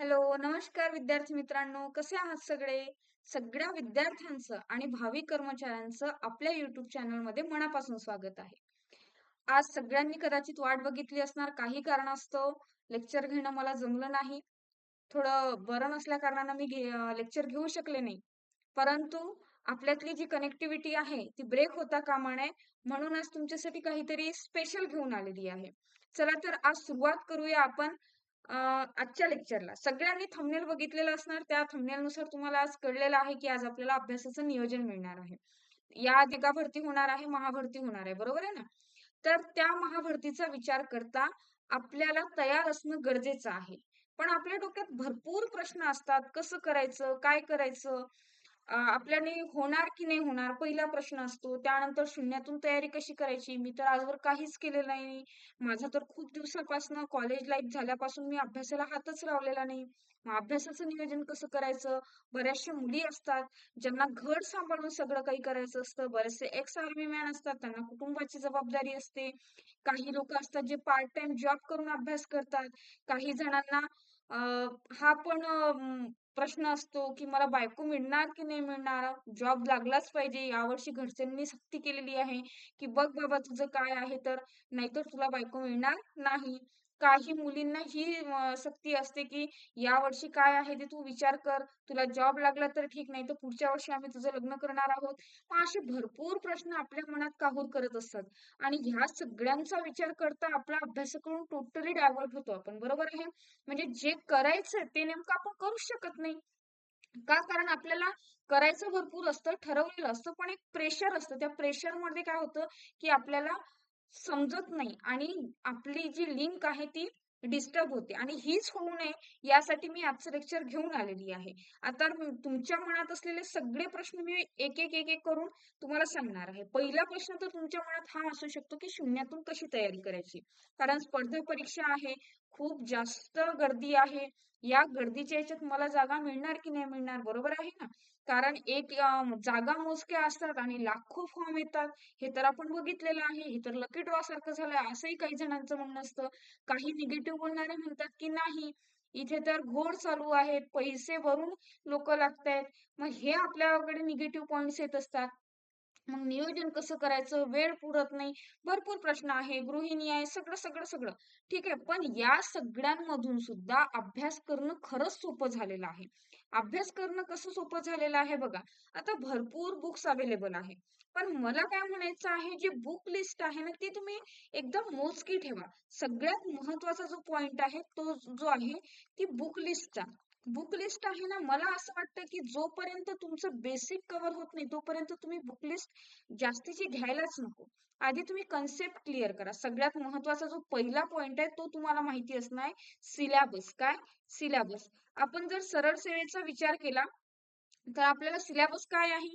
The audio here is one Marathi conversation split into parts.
हॅलो, नमस्कार विद्यार्थी मित्रांनो. कसे आहात सगळे? सगळ्या विद्यार्थ्यांचं आणि भावी कर्मचाऱ्यांचं आपल्या युट्यूब चॅनलमध्ये मनापासून स्वागत आहे. आज सगळ्यांनी कदाचित वाट बघितली असणार. काही कारणास्तव लेक्चर घेणं मला जमलं नाही. थोडं बरं नसल्या कारणानं मी लेक्चर घेऊ शकले नाही. परंतु आपल्यातली जी कनेक्टिव्हिटी आहे ती ब्रेक होता कामा नये म्हणून आज तुमच्यासाठी काहीतरी स्पेशल घेऊन आलेली आहे. चला तर आज सुरुवात करूया आपण आजच्या लेक्चरला. सगळ्यांनी थंबनेल बघितलेलं असणार. त्या थंबनेलनुसार तुम्हाला आज कळलेलं आहे, की आज आपल्याला अभ्यासाचं नियोजन मिळणार आहे. या अधिका भरती होणार आहे, महाभरती होणार आहे. बरोबर आहे ना? तर त्या महाभरतीचा विचार करता आपल्याला तयार असणं गरजेचं आहे. पण आपल्या डोक्यात भरपूर प्रश्न असतात. कसं करायचं? काय करायचं? आपल्याने होणार की नाही होणार? पहिला प्रश्न असतो. त्यानंतर शून्यातून तयारी कशी करायची? मी तर आजवर काहीच केलेलं नाही. माझा तर खूप दिवसापासून कॉलेज लाईफ झाल्यापासून मी अभ्यासाला हातच लावलेला नाही. मग अभ्यासाचं नियोजन कसं करायचं? बऱ्याचशा मुली असतात, ज्यांना घर सांभाळून सगळं काही करायचं असतं. बरेचसे एक्स आर्मी मॅन असतात, त्यांना कुटुंबाची जबाबदारी असते. काही लोक असतात, जे पार्ट टाइम जॉब करून अभ्यास करतात. काही जणांना हा पण प्रश्न असतो, की मला बायको मिळणार की नाही मिळणार? जॉब लागलाच पाहिजे. यावर्षी घरच्यांनी सक्ती केलेली आहे, की बघ बाबा तुझं काय आहे तर, नाहीतर तुला बायको मिळणार नाही. काही मुलींना ही सक्ती असते, की या वर्षी काय आहे ते तू विचार कर. तुला जॉब लागला तर ठीक, नाही तर पुढच्या वर्षी आम्ही तुझं लग्न करणार आहोत. असे भरपूर प्रश्न आपल्या मनात काहूर करत असतात आणि ह्या सगळ्यांचा विचार करता आपला अभ्यासाकडून टोटली डायव्हर्ट होतो आपण. बरोबर आहे? म्हणजे जे करायचं ते नेमकं आपण करू शकत नाही. का? कारण आपल्याला करायचं भरपूर असतं, ठरवलेलं असतं, पण एक प्रेशर असतं. त्या प्रेशरमध्ये काय होतं, की आपल्याला समजत नाही आणि आपली जी लिंक आहे ती डिस्टर्ब होते आणि हीच होऊ नये यासाठी मी आजचं लेक्चर घेऊन आलेली आहे. आता तुमच्या मनात असलेले सगळे प्रश्न मी एक, एक, एक, एक करून तुम्हाला सांगणार आहे. पहिला प्रश्न तर तुमच्या मनात हा असू शकतो, की शून्यातून कशी तयारी करायची? कारण स्पर्धा परीक्षा आहे, खूप जास्त गर्दी आहे. या गर्दीच्या याच्यात मला जागा मिळणार की नाही मिळणार? बरोबर आहे ना? कारण एक जागा मोजक्या असतात आणि लाखो फॉर्म येतात. हे तर आपण बघितलेलं आहे. हे तर लकी ड्रॉ सारखं झालंय असंही काही जणांचं म्हणणं असतं. काही निगेटिव्ह बोलणारे म्हणतात, की नाही इथे तर घोड चालू आहेत, पैसे भरून लोक लागतायत. मग हे आपल्याकडे निगेटिव्ह पॉइंट्स येत असतात. मग नियोजन कसं करायचं? वेळ पुरत नाही. भरपूर प्रश्न आहे. गृहिणी आहे. सगळं, सगळं, सगळं. ठीक आहे. पण या सगळ्यांमधून सुद्धा अभ्यास करणं खरंच सोपं झालेलं आहे. अभ्यास करणं कसं सोपं झालेलं आहे बघा. आता भरपूर बुक्स अवेलेबल आहे. पण मला काय म्हणायचं आहे, जी बुक लिस्ट आहे ना, ती तुम्ही एकदम मोजकी ठेवा. सगळ्यात महत्त्वाचा जो पॉइंट आहे, तो जो आहे, ती बुक लिस्टचा. बुक लिस्ट आहे ना, मला असं वाटतं, की जोपर्यंत तुमचं बेसिक कव्हर होत नाही, तोपर्यंत तुम्ही बुक लिस्ट जास्तीची घ्यायलाच नको. आधी तुम्ही कन्सेप्ट क्लिअर करा. सगळ्यात महत्त्वाचा जो पहिला पॉइंट आहे, तो तुम्हाला माहिती असणार सिलॅबस. काय? सिलॅबस. आपण जर सरळ सेवेचा विचार केला, तर आपल्याला सिलॅबस काय आहे?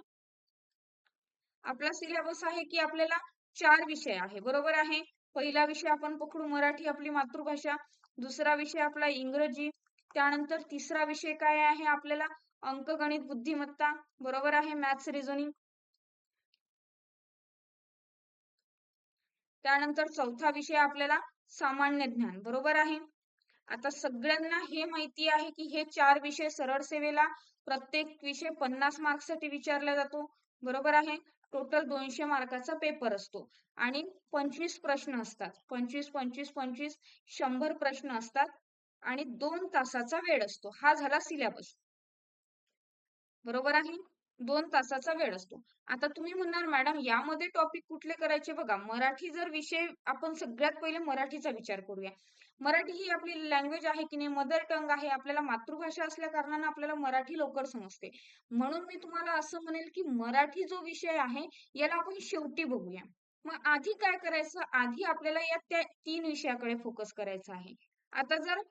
आपला सिलॅबस आहे, की आपल्याला चार विषय आहे. बरोबर आहे? पहिला विषय आपण पकडू मराठी आपली मातृभाषा. दुसरा विषय आपला इंग्रजी. त्यानंतर तिसरा विषय काय आहे आपल्याला अंकगणित बुद्धिमत्ता. बरोबर आहे? Maths reasoning. त्यानंतर चौथा विषय आपल्याला सामान्य ज्ञान. बरोबर आहे? आता सगळ्यांना हे माहिती आहे, की हे चार विषय सरळ सेवेला प्रत्येक विषय 50 मार्क्ससाठी विचारला जातो. बरोबर आहे? टोटल दोनशे मार्काचा पेपर असतो आणि 25 प्रश्न असतात. 25, 25, 25 100 प्रश्न असतात आणि दोन तासाचा वेळ असतो. हा झाला सिलॅबस. बरोबर आहे? दोन तासाचा वेळ असतो. आता तुम्ही म्हणणार मॅडम यामध्ये टॉपिक कुठले करायचे बघा. मराठी जर विषय आपण सगळ्यात पहिले मराठीचा विचार करूया. मराठी ही आपली लँग्वेज आहे की नाही मदर टंग आहे. आपल्याला मातृभाषा असल्या कारणानं आपल्याला मराठी लवकर समजते. म्हणून मी तुम्हाला असं म्हणेल, की मराठी जो विषय आहे याला आपण शेवटी बघूया. मग आधी काय करायचं? आधी आपल्याला या त्या तीन विषयाकडे फोकस करायचा आहे. आता जर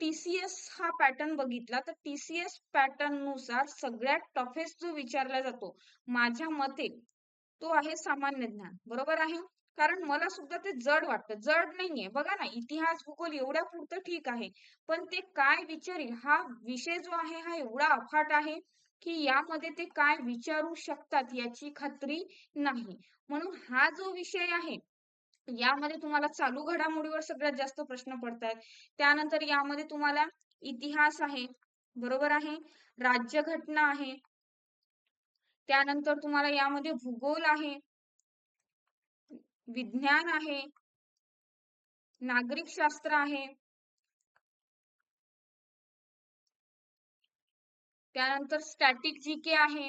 टीसीएस हा पॅटर्न बघितला तर टीसीएस पॅटर्ननुसार पॅटर्ननुसार सगळ्यात टफेस्ट जो विचारला जातो, माझ्या मते तो आहे सामान्य ज्ञान. बरोबर आहे? कारण मला सुद्धा ते जड वाटतं. जड नाहीये. बघा ना, इतिहास, भूगोल एवढ्या पुरतं ठीक आहे. पण ते काय विचारील हा विषय जो आहे हा एवढा अफाट आहे, की यामध्ये ते काय विचारू शकतात याची खात्री नाही. म्हणून हा जो विषय आहे, यामध्ये तुम्हाला चालू घडामोडीवर सगळ्यात जास्त प्रश्न पडतायत. त्यानंतर यामध्ये तुम्हाला इतिहास आहे बरोबर आहे राज्यघटना आहे. त्यानंतर तुम्हाला यामध्ये भूगोल आहे विज्ञान आहे नागरिक शास्त्र आहे. त्यानंतर स्टॅटिक जी के आहे.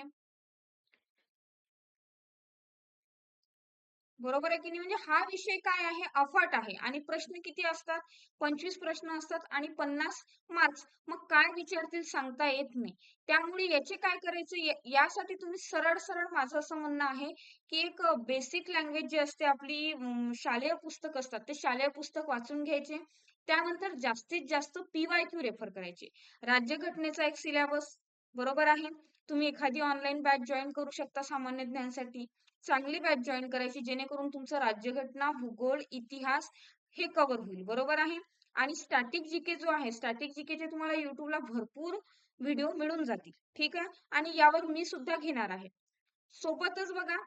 बरोबर आहे की नाही? म्हणजे हा विषय काय आहे? अफाट आहे. आणि प्रश्न किती असतात? पंचवीस प्रश्न असतात आणि पन्नास मार्क्स मग काय विचारतील सांगता येत नाही. त्यामुळे याचे काय करायचं? यासाठी तुम्ही सरळ सरळ माझं असं म्हणणं आहे की एक बेसिक लँग्वेज जी असते आपली शालेय पुस्तक असतात. ते शालेय पुस्तक वाचून घ्यायचे. त्यानंतर जास्तीत जास्त पीवाय क्यू रेफर करायचे. राज्यघटनेचा एक सिलेबस बरोबर आहे. तुम्ही एखादी ऑनलाईन बॅच जॉईन करू शकता सामान्य ज्ञानसाठी. चांगली बॅच जॉईन करायची जेणेकरून तुमचं राज्यघटना भूगोल इतिहास हे कव्हर होईल. बरोबर आहे? आणि स्टॅटिक जीके जो आहे स्टॅटिक जीकेचे तुम्हाला युट्यूबला भरपूर व्हिडिओ मिळून जातील. ठीक आहे? आणि यावर मी सुद्धा घेणार आहे. सोबतच बघा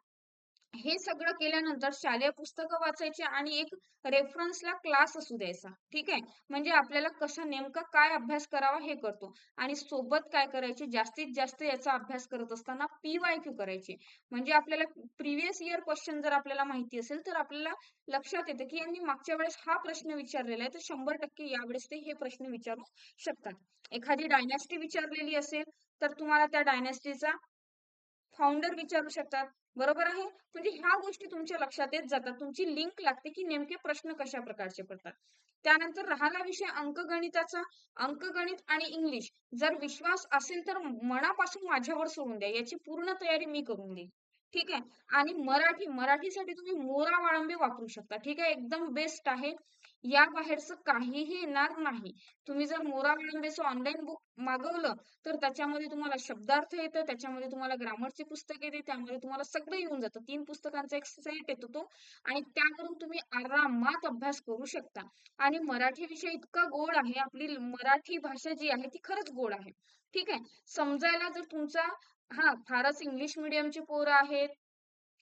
हे सगळं केल्यानंतर शालेय पुस्तकं वाचायचे आणि एक रेफरन्सला क्लास असू द्यायचा. ठीक आहे? म्हणजे आपल्याला कसं नेमकं काय अभ्यास करावा हे करतो. आणि सोबत काय करायचे? जास्तीत जास्त याचा अभ्यास करत असताना पी वाय क्यू करायचे. म्हणजे आपल्याला प्रिव्हियस इयर क्वेश्चन जर आपल्याला माहिती असेल तर आपल्याला लक्षात येतं की यांनी मागच्या वेळेस हा प्रश्न विचारलेला आहे. तर शंभर टक्के यावेळेस ते हे प्रश्न विचारू शकतात. एखादी डायनॅस्टी विचारलेली असेल तर तुम्हाला त्या डायनॅस्टीचा फाउंडर विचारू शकतात. बरोबर आहे? म्हणजे ह्या गोष्टी तुमच्या लक्षात येत जातात. तुमची लिंक लागते की नेमके प्रश्न कशा प्रकारचे पडतात. त्यानंतर राहिला विषय अंकगणिताचा. अंकगणित आणि इंग्लिश जर विश्वास असेल तर मनापासून माझ्यावर सोडून द्या. याची पूर्ण तयारी मी करून देईन. ठीक आहे? आणि मराठी मराठीसाठी तुम्ही मोरा वाळंबी वापरू शकता. ठीक आहे? एकदम बेस्ट आहे. या बाहेरचं काहीही येणार नाही. तुम्ही जर मोरा वाळंबेचं ऑनलाईन बुक मागवलं तर त्याच्यामध्ये तुम्हाला शब्दार्थ येतं त्याच्यामध्ये तुम्हाला ग्रामरची पुस्तक येते त्यामध्ये तुम्हाला सगळं येऊन जातं. तीन पुस्तकांचा एक सेट येतो तो. आणि त्यावरून तुम्ही आरामात अभ्यास करू शकता. आणि मराठी विषय इतका गोड आहे आपली मराठी भाषा जी आहे ती खरंच गोड आहे. ठीक आहे? समजायला जर तुमचा हा फारच इंग्लिश मिडियमची पोरं आहेत.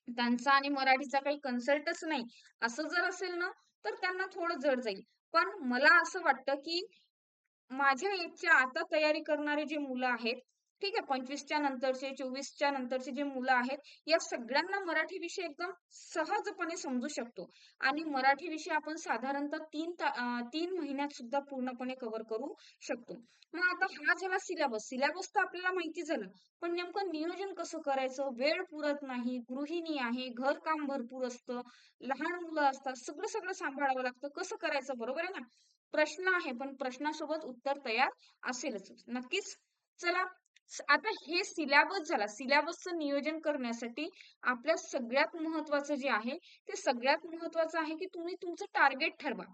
त्यांचा आणि मराठीचा काही कन्सल्टच नाही. असं जर असेल ना तर त्यांना थोडं जड जाईल. पण मला असं वाटतं की माझ्या एजच्या आता तयारी करणारे जे मुलं आहेत ठीक आहे पंचवीसच्या नंतरचे चोवीसच्या नंतरचे जे मुलं आहेत या सगळ्यांना मराठी विषय एकदम सहजपणे समजू शकतो. आणि मराठी विषय आपण साधारणतः तीन तीन महिन्यात सुद्धा पूर्णपणे कव्हर करू शकतो. मग आता हा झाला सिलेबस सिलेबस तर आपल्याला माहिती झालं पण नेमकं नियोजन कसं करायचं? वेळ पुरत नाही गृहिणी आहे घर काम भरपूर असतं लहान मुलं असतात सगळं सगळं सांभाळावं लागतं. कसं करायचं? बरोबर आहे ना? प्रश्न आहे पण प्रश्नासोबत उत्तर तयार असेलच. नक्कीच? चला आता हे सिलॅबस झाला. सिलॅबसचं नियोजन करण्यासाठी आपल्या सगळ्यात महत्वाचं जे आहे ते सगळ्यात महत्वाचं आहे की तुम्ही तुमचं टार्गेट ठरवा.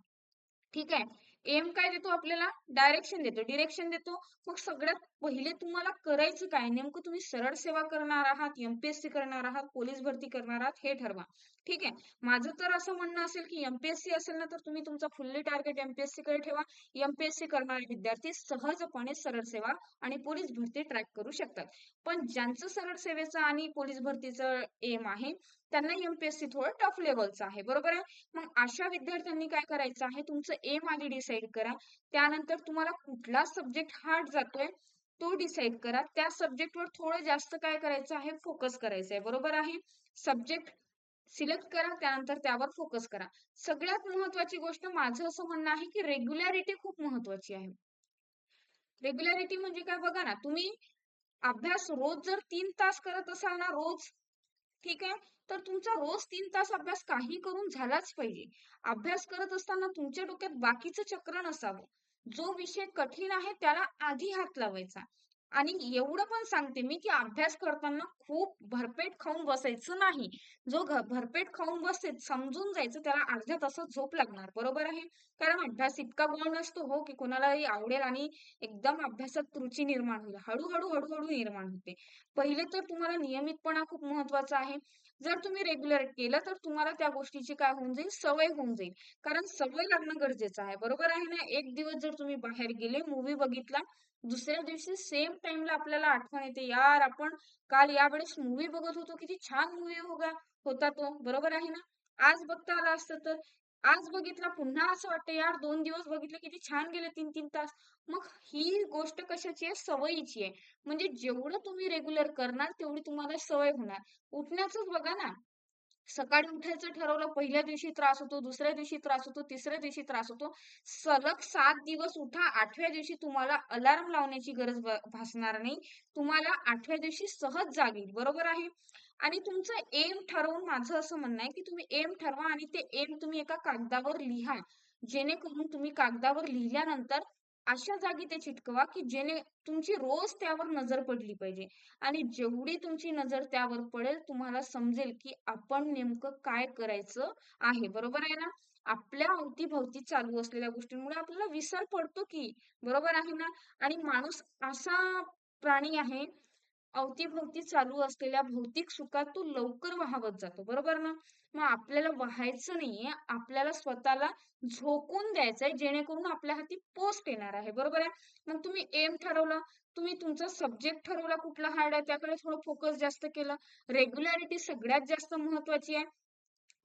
ठीक आहे? एम काय देतो आपल्याला? डायरेक्शन देतो. डिरेक्शन देतो. मग सगळ्यात पहिले तुम्हाला करायचं काय? नेमकं तुम्ही सरळ सेवा करणार आहात एमपीएससी करणार आहात पोलीस भरती करणार आहात हे ठरवा. ठीक आहे? माझं तर असं म्हणणं असेल की एमपीएससी असेल ना तर तुम्ही तुमचा फुल्ली टार्गेट एमपीएससी कडे ठेवा. एमपीएससी करणारे विद्यार्थी सहजपणे सरळ सेवा आणि पोलीस भरती ट्रॅक करू शकतात. पण ज्यांचं सरळ सेवेचं आणि पोलीस भरतीचं एम आहे त्यांना एमपीएससी थोडं टफ लेवलचं आहे. बरोबर आहे? मग अशा विद्यार्थ्यांनी काय करायचं आहे? तुमचं एम आधी डिसाईड करा. त्यानंतर तुम्हाला कुठला सब्जेक्ट हार्ड जातोय तो डिसाईड करा. त्या सब्जेक्टवर थोडं जास्त काय करायचं आहे फोकस करायचं आहे. बरोबर आहे? सब्जेक्ट सिलेक्ट करा त्यानंतर त्यावर फोकस करा. सगळ्यात महत्वाची गोष्ट माझं असं म्हणणं आहे की रेग्युलॅरिटी खूप महत्वाची आहे. रेग्युलॅरिटी म्हणजे काय? बघा ना तुम्ही अभ्यास रोज जर तीन तास करत असाल ना रोज ठीक आहे? तर तुमचा रोज तीन तास अभ्यास काही करून झालाच पाहिजे. अभ्यास करत असताना तुमच्या डोक्यात बाकीचं चक्र नसावं. जो विषय कठीण आहे त्याला आधी हात लावायचा. आणि एवढं पण सांगते मी की अभ्यास करताना खूप भरपेट खाऊन बसायचं नाही. जो भरपेट खाऊन बसते समजून जायचं त्याला अर्ध्या तासात झोप लागणार. बरोबर आहे? कारण अभ्यास इतका गोळ नसतो हो की कोणालाही आवडेल आणि एकदम अभ्यासात रुची निर्माण होईल. हळूहळू हळूहळू निर्माण होते. पहिले तर तुम्हाला नियमितपणा खूप महत्त्वाचा आहे. जर तुम्ही रेग्युलर केलं तर तुम्हाला त्या गोष्टीची काय होऊन जाईल? सवय होऊन जाईल. कारण सवय लागणं गरजेचं आहे. बरोबर आहे ना? एक दिवस जर तुम्ही बाहेर गेले मूवी बघितला दुसऱ्या दिवशी सेम टाइमला आपल्याला आठवण येते यार आपण काल यावेळेस मूवी बघत होतो किती छान मूवी होगा होता तो. बरोबर आहे ना? आज बघता आला असतं तर आज बघितला पुन्हा असं वाटतं यार दोन दिवस बघितलं किती छान गेले तीन तीन तास. मग ही गोष्ट कशाची आहे? सवयीची आहे. म्हणजे जेवढं तुम्ही रेग्युलर करणार तेवढी तुम्हाला सवय होणार. उठण्याच बघा ना सकाळी उठायचं ठरवलं पहिल्या दिवशी त्रास होतो दुसऱ्या दिवशी त्रास होतो तिसऱ्या दिवशी त्रास होतो. सलग सात दिवस उठा आठव्या दिवशी तुम्हाला अलार्म लावण्याची गरज भासणार नाही. तुम्हाला आठव्या दिवशी सहज जागेल बरोबर आहे? आणि तुमचं एम ठरवून माझं असं म्हणणं आहे की तुम्ही एम ठरवा आणि ते एम तुम्ही एका कागदावर लिहा. जेणेकरून तुम्ही कागदावर लिहिल्यानंतर अशा जागी ते चिटकवा की जेणे तुमची रोज त्यावर नजर पडली पाहिजे. आणि जेवढी तुमची नजर त्यावर पडेल तुम्हाला समजेल की आपण नेमकं काय करायचं आहे. बरोबर आहे ना? आपल्या अवतीभवती चालू असलेल्या गोष्टींमुळे आपल्याला विसर पडतो की बरोबर आहे ना? आणि माणूस असा प्राणी आहे अवतीभवती चालू असलेल्या भौतिक सुखात तो लवकर वाहवत जातो. बरोबर ना? मग आपल्याला व्हायचं नाहीये. आपल्याला स्वतःला झोकून द्यायचंय जेणेकरून आपल्या हाती पोस्ट येणार आहे. बरोबर आहे? मग तुम्ही एम ठरवलं. तुम्ही तुमचा सब्जेक्ट ठरवला कुठला हार्ड आहे त्याकडे थोडं फोकस जास्त केलं. रेग्युलॅरिटी सगळ्यात जास्त महत्वाची आहे.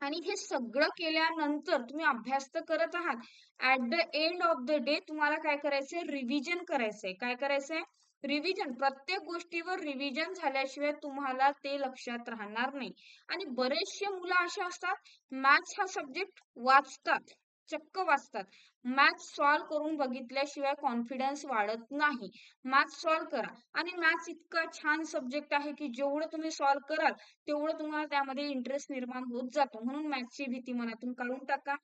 आणि हे सगळं केल्यानंतर तुम्ही अभ्यास तर करत आहात. At the end of the day तुम्हाला काय करायचंय? रिव्हिजन करायचंय. काय करायचंय? रिव्हिजन प्रत्येक गोष्टीवर रिव्हिजन झाल्याशिवाय तुम्हाला ते लक्षात राहणार नाही. आणि बरेचसे मुलं असे असतात मॅथ्स हा सब्जेक्ट वाचतात चक्क वाचतात. मॅथ्स सॉल्व्ह करून बघितल्याशिवाय कॉन्फिडन्स वाढत नाही. मॅथ्स सॉल्व्ह करा. आणि मॅथ्स इतका छान सब्जेक्ट आहे की जेवढं तुम्ही सॉल्व्ह कराल तेवढं तुम्हाला त्यामध्ये इंटरेस्ट निर्माण होत जातो. म्हणून मॅथ्सची भीती मनातून काढून टाका.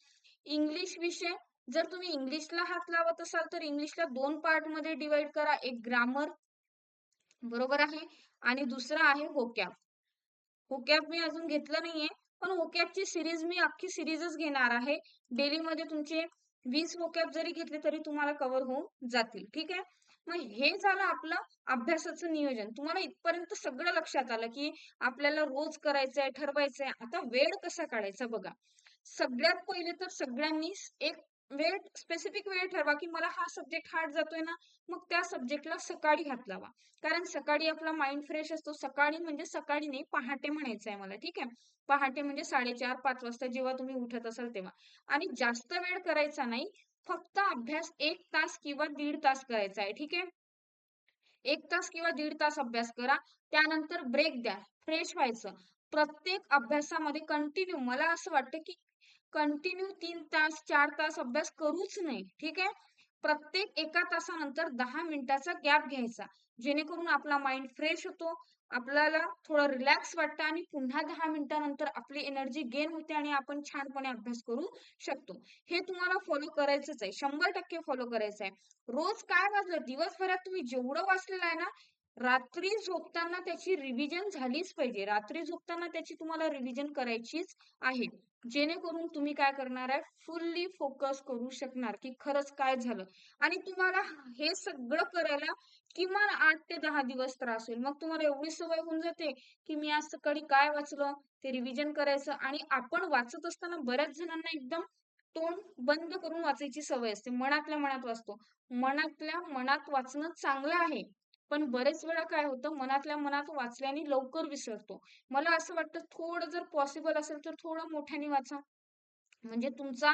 इंग्लिश विषय जर तुम्ही इंग्लिशला हात लावत असाल तर इंग्लिशला दोन पार्टमध्ये डिवाइड करा. एक ग्रामर बरोबर आहे? आणि दुसरा आहे होकॅप होकॅप मी अजून घेतलं नाहीये पण होकॅपची सिरीज मी अख्खी सिरीजच घेणार आहे. डेली मध्ये तुमचे वीस होकॅप जरी घेतले तरी तुम्हाला कव्हर होऊन जातील. ठीक आहे? मग हे झालं आपलं अभ्यासाचं नियोजन. तुम्हाला इथपर्यंत सगळं लक्षात आलं की आपल्याला रोज करायचंय ठरवायचंय. आता वेळ कसा काढायचा बघा. सगळ्यात पहिले तर सगळ्यांनी एक वेळ स्पेसिफिक वेळ ठरवा की मला हा सब्जेक्ट हार्ड जातोय ना मग त्या सब्जेक्टला सकाळी हात लावा. कारण सकाळी आपला माइंड फ्रेश असतो. सकाळी म्हणजे सकाळी नाही पहाटे म्हणायचं आहे मला ठीक आहे? पहाटे म्हणजे साडेचार पाच वाजता जेव्हा तुम्ही उठत असाल तेव्हा. आणि जास्त वेळ करायचा नाही फक्त अभ्यास एक तास किंवा दीड तास करायचा आहे ठीक आहे? एक तास किंवा दीड तास अभ्यास करा त्यानंतर ब्रेक द्या फ्रेश व्हायचं. प्रत्येक अभ्यासामध्ये कंटिन्यू मला असं वाटतं की कंटिन्यू तीन तास चार तास अभ्यास करूच नाही ठीक आहे? प्रत्येक एका तासानंतर दहा मिनिटाचा गॅप घ्यायचा जेणेकरून आपला माइंड फ्रेश होतो आपल्याला थोडं रिलॅक्स वाटतं आणि पुन्हा दहा मिनिटानंतर आपली एनर्जी गेन होते आणि आपण छानपणे अभ्यास करू शकतो. हे तुम्हाला फॉलो करायचंच आहे शंभर टक्के फॉलो करायचं आहे रोज काय वाजलं? दिवसभरात तुम्ही जेवढं वाचलेलं आहे ना रात्री झोपताना त्याची रिव्हिजन झालीच पाहिजे. रात्री झोपताना त्याची तुम्हाला रिव्हिजन करायचीच आहे. जेणेकरून तुम्ही काय करणार आहे? फुल्ली फोकस करू शकणार की खरंच काय झालं. आणि तुम्हाला हे सगळं करायला किमान आठ ते दहा दिवस त्रास होईल. मग तुम्हाला एवढी सवय होऊन जाते की मी आज सकाळी काय वाचलं ते रिव्हिजन करायचं आणि आपण वाचत असताना बऱ्याच जणांना एकदम तोंड बंद करून वाचायची सवय असते. मनातल्या मनात वाचतो. मनातल्या मनात वाचणं चांगलं आहे. पण बरेच वेळा काय होतं मनातल्या मनात वाचल्याने लवकर विसरतो. मला असं वाटतं थोडं जर पॉसिबल असेल तर थोडं मोठ्याने वाचा. म्हणजे तुमचा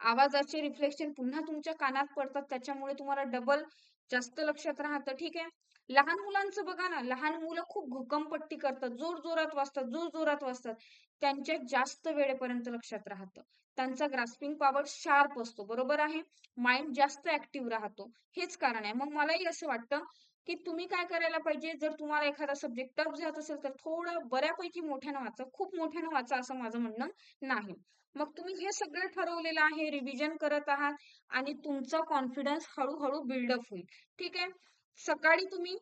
आवाजाचे रिफ्लेक्शन पुन्हा तुमच्या कानात पडतात त्याच्यामुळे तुम्हाला डबल जास्त लक्षात राहतं. ठीक आहे? लहान मुलांचं बघा ना लहान मुलं खूप भूकंपट्टी करतात जोर जोरात वाचतात जोर जोरात वाचतात. त्यांच्या जास्त वेळेपर्यंत लक्षात राहतं. त्यांचा ग्रास्पिंग पॉवर शार्प असतो बरोबर आहे? माइंड जास्त ऍक्टिव्ह राहतो. हेच कारण आहे. मग मलाही असं वाटतं की तुम्ही काय करायला पाहिजे? जर तुम्हाला एखादा सब्जेक्ट टफ जात असेल तर थोडं बऱ्यापैकी मोठ्यानं वाचा. खूप मोठ्यानं वाचा असं माझं म्हणणं नाही. मग तुम्ही हे सगळं ठरवलेलं आहे रिव्हिजन करत आहात आणि तुमचा कॉन्फिडन्स हळूहळू बिल्डअप होईल. ठीक आहे? सकाळी तुम्ही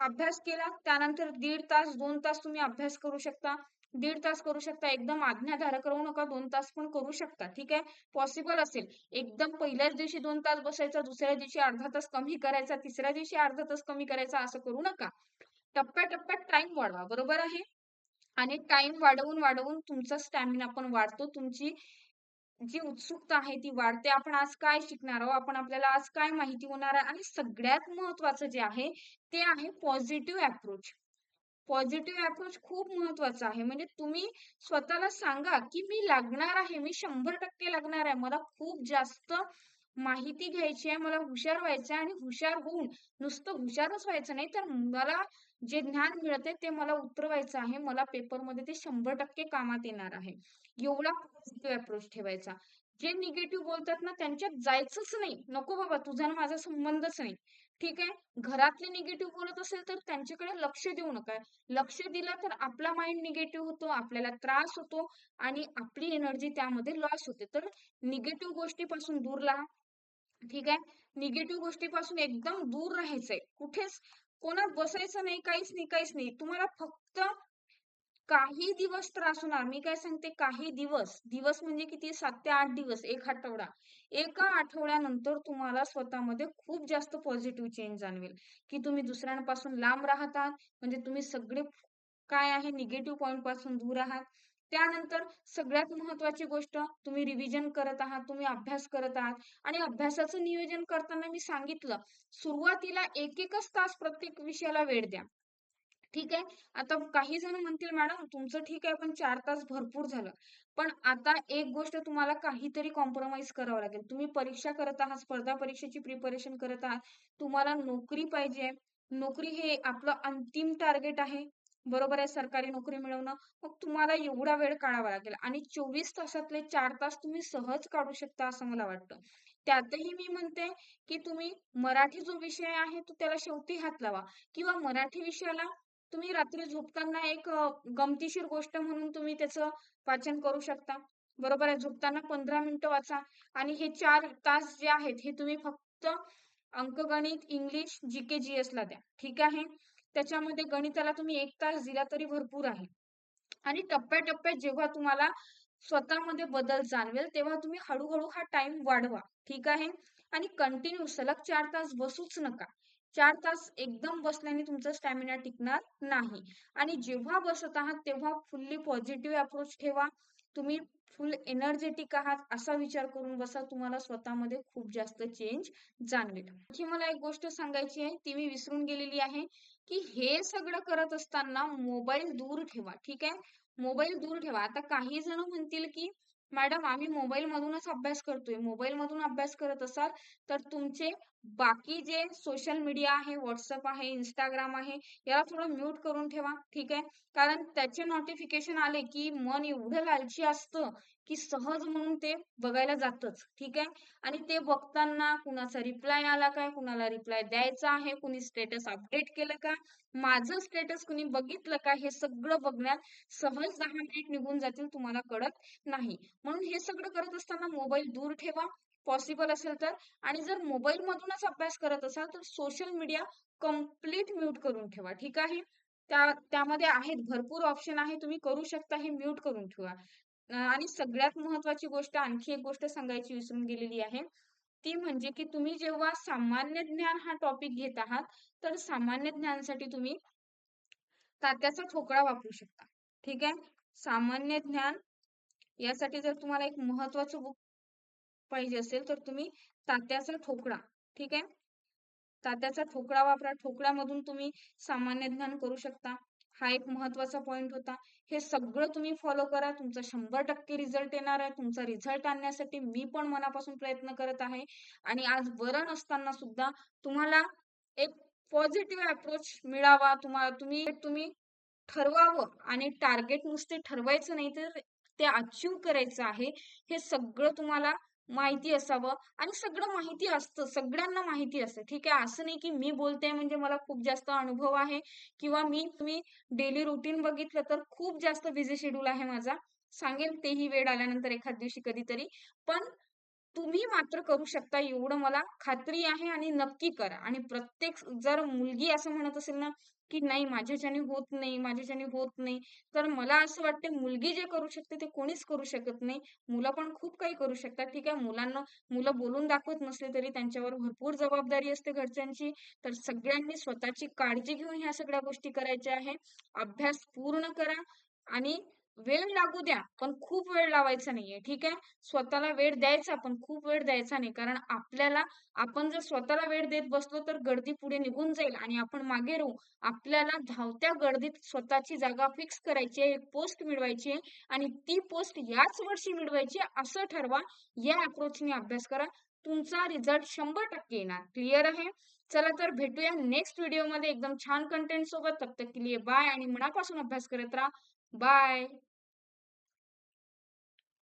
अभ्यास केला त्यानंतर दीड तास दोन तास तुम्ही अभ्यास करू शकता. दीड तास करू शकता. एकदम आज्ञाधारक राहू नका दोन तास पण करू शकता. ठीक आहे? पॉसिबल असेल. एकदम पहिल्याच दिवशी दोन तास बसायचा दुसऱ्या दिवशी अर्धा तास कमी करायचा तिसऱ्या दिवशी अर्धा तास कमी करायचा असं करू नका. टप्प्याटप्प्यात टाइम वाढवा. बरोबर आहे? आणि टाइम वाढवून वाढवून तुमचा स्टॅमिना पण वाढतो. तुमची जी उत्सुकता आहे ती वाढते. आपण आज काय शिकणार आहोत? आपण आपल्याला आज काय माहिती होणार आहे? आणि सगळ्यात महत्वाचं जे आहे ते आहे पॉझिटिव्ह अप्रोच पॉझिटिव्ह अप्रोच खूप महत्त्वाचा आहे. म्हणजे तुम्ही स्वतःला सांगा की मी लागणार आहे मी शंभर टक्के लागणार आहे. मला खूप जास्त माहिती घ्यायची आहे मला हुशार व्हायचं आहे आणि हुशार होऊन नुसतं हुशारच व्हायचं नाही तर मला जे ज्ञान मिळते ते मला उतरवायचं आहे. मला पेपरमध्ये ते शंभर टक्के कामात येणार आहे. एवढा पॉझिटिव्ह अप्रोच ठेवायचा. जे निगेटिव्ह बोलतात ना त्यांच्यात जायचंच नाही. नको बाबा तुझा माझा संबंधच नाही. ठीक आहे? घरातले निगेटिव्ह बोलत असेल तर त्यांच्याकडे लक्ष देऊ नका. लक्ष दिलं तर आपला माइंड निगेटिव्ह होतो आपल्याला त्रास होतो आणि आपली एनर्जी त्यामध्ये लॉस होते. तर निगेटिव्ह गोष्टीपासून दूर राहा. ठीक आहे? निगेटिव्ह गोष्टीपासून एकदम दूर राहायचंय. कुठेच कोणात बसायचं नाही काहीच नाही काहीच नाही. तुम्हाला फक्त काही दिवस त्रास होणार मी काय सांगते काही दिवस. दिवस म्हणजे किती? सात ते आठ दिवस एक आठवडा. एका आठवड्यानंतर तुम्हाला स्वतःमध्ये खूप जास्त पॉझिटिव्ह चेंज जाणवेल. की तुम्ही दुसऱ्यांपासून लांब राहतात म्हणजे तुम्ही सगळे काय आहे? निगेटिव्ह पॉईंटपासून दूर आहात. त्यानंतर सगळ्यात महत्वाची गोष्ट तुम्ही रिव्हिजन करत आहात तुम्ही अभ्यास करत आहात. आणि अभ्यासाचं नियोजन करताना मी सांगितलं सुरुवातीला एक एकच तास प्रत्येक विषयाला वेळ द्या. ठीक आहे? आता काही जण म्हणतील मॅडम तुमचं ठीक आहे पण चार तास भरपूर झालं. पण आता एक गोष्ट तुम्हाला काहीतरी कॉम्प्रोमाइज करावं लागेल. तुम्ही परीक्षा करत आहात स्पर्धा परीक्षेची प्रिपरेशन करत आहात. तुम्हाला नोकरी पाहिजे. नोकरी हे आपलं अंतिम टार्गेट आहे. बरोबर आहे सरकारी नोकरी मिळवणं. मग तुम्हाला एवढा वेळ काढावा लागेल. आणि चोवीस तासातले चार तास तुम्ही सहज काढू शकता असं मला वाटतं. त्यातही मी म्हणते की तुम्ही मराठी जो विषय आहे तो त्याला शेवटी हात लावा. किंवा मराठी विषयाला तुम्ही रात्री झोपताना एक गमतीशीर गोष्ट म्हणून तुम्ही त्याचं वाचन करू शकता. बरोबर आहे झोपताना पंधरा मिनिटं वाचा. आणि हे चार तास जे आहेत हे तुम्ही फक्त अंकगणित इंग्लिश जी के जी एस ला द्या. ठीक आहे? त्याच्यामध्ये गणिताला तुम्ही एक तास दिला तरी भरपूर आहे. आणि टप्प्याटप्प्यात जेव्हा तुम्हाला स्वतःमध्ये बदल जाणवेल तेव्हा तुम्ही हळूहळू हा टाइम वाढवा. ठीक आहे? आणि कंटिन्यू सलग चार तास बसूच नका. चार तास एकदम बसल्याने तुमचा स्टॅमिना टिकणार नाही. आणि जेव्हा बसत आहात तेव्हा फुल्ली पॉझिटिव्ह अप्रोच ठेवा. तुम्ही फुल एनर्जेटिक आहात असा विचार करून बसा तुम्हाला स्वतःमध्ये खूप जास्त चेंज जाणवेल. आणखी मला एक गोष्ट सांगायची आहे ती मी विसरून गेलेली आहे की हे सगळं करत असताना मोबाईल दूर ठेवा ठीक आहे? मोबाईल दूर ठेवा. आता काही जण म्हणतील की मॅडम आम्ही मोबाईल मधूनच अभ्यास करतोय. मोबाईल मधून अभ्यास करत असाल तर तुमचे बाकी जे सोशल मीडिया आहे व्हॉट्सअप आहे इंस्टाग्राम आहे याला थोडं म्यूट करून ठेवा ठीक आहे? कारण त्याचे नोटिफिकेशन आले की मन एवढं लालची असतं की सहज म्हणून ते बघायला जातच ठीक आहे? आणि ते बघताना कुणाचा रिप्लाय आला काय? कुणाला रिप्लाय द्यायचा आहे? कुणी स्टेटस अपडेट केलं का? माझं स्टेटस कुणी बघितलं का हे सगळं बघण्यात सहज दहा मिनिट निघून जातील तुम्हाला कळत नाही. म्हणून हे सगळं करत असताना मोबाईल दूर ठेवा. पॉसिबल असेल तर. आणि जर मोबाईल मधूनच अभ्यास करत असाल तर सोशल मीडिया कंप्लीट म्यूट करून ठेवा. ठीक आहे? त्या त्यामध्ये आहेत भरपूर ऑप्शन आहे. तुम्ही करू शकता हे म्यूट करून ठेवा. आणि सगळ्यात महत्वाची गोष्ट आणखी एक गोष्ट सांगायची विसरून गेलेली आहे. ती म्हणजे की तुम्ही जेव्हा सामान्य ज्ञान हा टॉपिक घेत आहात तर सामान्य ज्ञानसाठी तुम्ही तात्याचा ठोकळा वापरू शकता. ठीक आहे? सामान्य ज्ञान यासाठी जर तुम्हाला एक महत्वाचं बुक पाहिजे असेल तर तुम्ही तात्याचा ठोकळा. ठीक आहे? तात्याचा ठोकळा वापरा. ठोकळ्यामधून तुम्ही सामान्य ज्ञान करू शकता. हा एक महत्त्वाचा पॉइंट होता. हे सगळं तुम्ही फॉलो करा. तुमचा शंभर टक्के रिझल्ट येणार आहे. तुमचा रिझल्ट आणण्यासाठी मी पण मनापासून प्रयत्न करत आहे. आणि आज बरं नसताना सुद्धा तुम्हाला एक पॉझिटिव्ह अप्रोच मिळावा. तुम्हाला तुम्ही तुम्ही ठरवावं. आणि टार्गेट नुसते ठरवायचं नाही तर ते अचीव करायचं आहे. हे सगळं तुम्हाला माहिती असावं आणि सगळं माहिती असतं सगळ्यांना माहिती असतं. ठीक आहे असं नाही की मी बोलते म्हणजे मला खूप जास्त अनुभव आहे किंवा मी तुम्ही डेली रुटीन बघितलं तर खूप जास्त बिझी शेड्यूल आहे माझा. सांगेल तेही वेळ आल्यानंतर एखाद दिवशी कधीतरी. पण तुम्ही मात्र करू शकता एवढं मला खात्री आहे आणि नक्की करा. आणि प्रत्येक जर मुलगी असं म्हणत असेल ना की नाही माझ्याच्याने होत नाही माझ्याच्याने होत नाही. तर मला असं वाटते मुलगी जे करू शकते ते कोणीच करू शकत नाही. मुलं पण खूप काही करू शकतात. ठीक आहे मुलांना मुलं बोलून दाखवत नसले तरी त्यांच्यावर भरपूर जबाबदारी असते घरच्यांची. तर सगळ्यांनी स्वतःची काळजी घेऊन ह्या सगळ्या गोष्टी करायच्या आहे अभ्यास पूर्ण करा आणि वेळ लागू द्या पण खूप वेळ लावायचा नाहीये ठीक आहे? स्वतःला वेळ द्यायचा पण खूप वेळ द्यायचा नाही कारण आपल्याला आपण जर स्वतःला वेळ देत बसलो तर गर्दी पुढे निघून जाईल आणि आपण मागे राहू. आपल्याला धावत्या गर्दीत स्वतःची जागा फिक्स करायची आहे एक पोस्ट मिळवायची आहे आणि ती पोस्ट याच वर्षी मिळवायची असं ठरवा. या अप्रोचने अभ्यास करा. तुमचा रिझल्ट शंभर टक्के येणार. क्लिअर आहे? चला तर भेटूया नेक्स्ट व्हिडिओमध्ये एकदम छान कंटेंट सोबत. तब तक के लिए बाय आणि मनापासून अभ्यास करत राहा. बाय